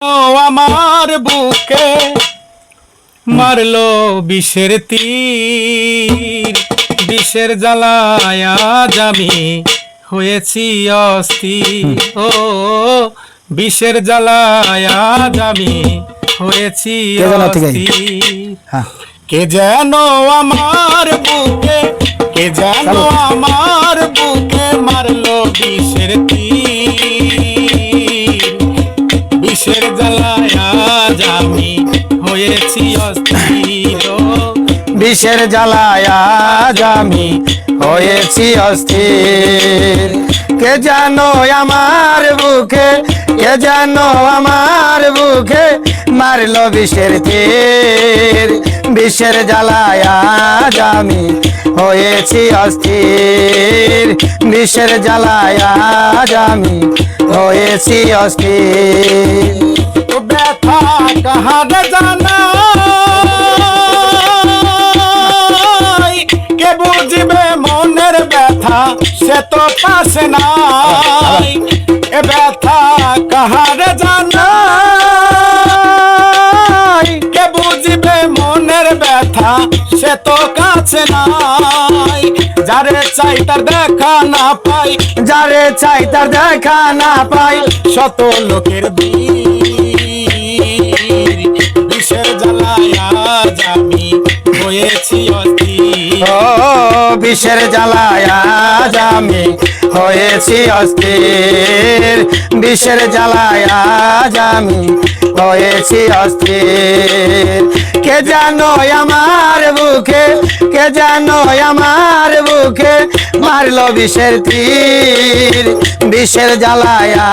ও আমার বুকে মারলো বিষের তীর। বিষের জ্বালায় আজ আমি হয়েছি অস্থির। ও বিষের জ্বালায় আজ আমি হয়েছি হ্যাঁ। কে যেন আমার বুকে কে যেন আমার বুকে জ্বালায় আজ আমি হয়েছি অস্থির। বিষের জ্বালায় আজ হয়েছি অস্থির। কে জানো আমার বুকে, কে জানো আমার বুকে, মারলো বিষের তীর। বিষের জ্বালায় আজ আমি হয়েছি অস্থির। বিষের জ্বালায় আজ আমি হয়েছি অস্থির। ব্যথা কাহার জানা? কে বুঝবে মনের ব্যথা? সে তো পাশে নাই। এ ব্যথা কাহার জানা? কে বুঝবে মনের ব্যথা? সে তো কাছে নাই। যারে চাই তার দেখা না পাই, যারে চাই তার দেখা না পাই, শত লোকের বীর, বিষের জ্বালায় আমি হয়েছি অস্থির। ও, বিষের জ্বালায় আমি হয়েছি অস্থির। বিষের জ্বালায় আজ আমি হয়েছি অস্থির। কে জানো আমার বুকে, কে জানো আমার বুকে? মারলো বিষের তীর, বিষের জ্বালায়া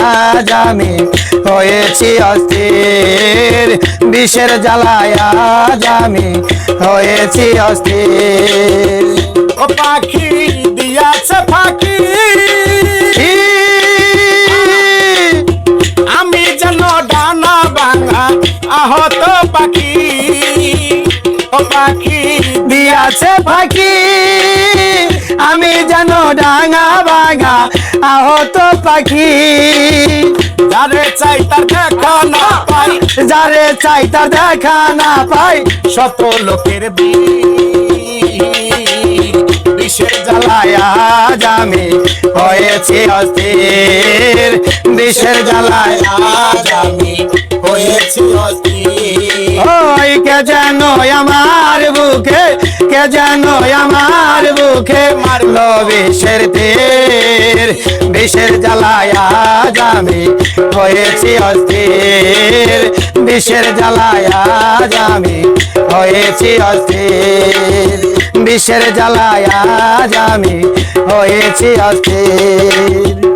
জামি হয়েছি অস্থির। বিষের জ্বালায়া জামি হয়েছি অস্থির। পাখি, দিয়াছে ফাঁকি আমি যেন ডাঙা বাঘা আহত পাখি। যারে চাই তার দেখা না পাই, যারে চাই তার দেখা না পাই শত লোকের বিষের জ্বালায় আমি হয়েছি অস্থির। বিষের জ্বালায় আমার বুকে, কে যেন আমার বুকে? মারলো বিষের তীর, বিষের জ্বালায় আজ আমি হয়েছি অস্থির। বিষের জ্বালায় আজ আমি হয়েছি অস্থির। বিষের জ্বালায় আজ আমি হয়েছি অস্থির।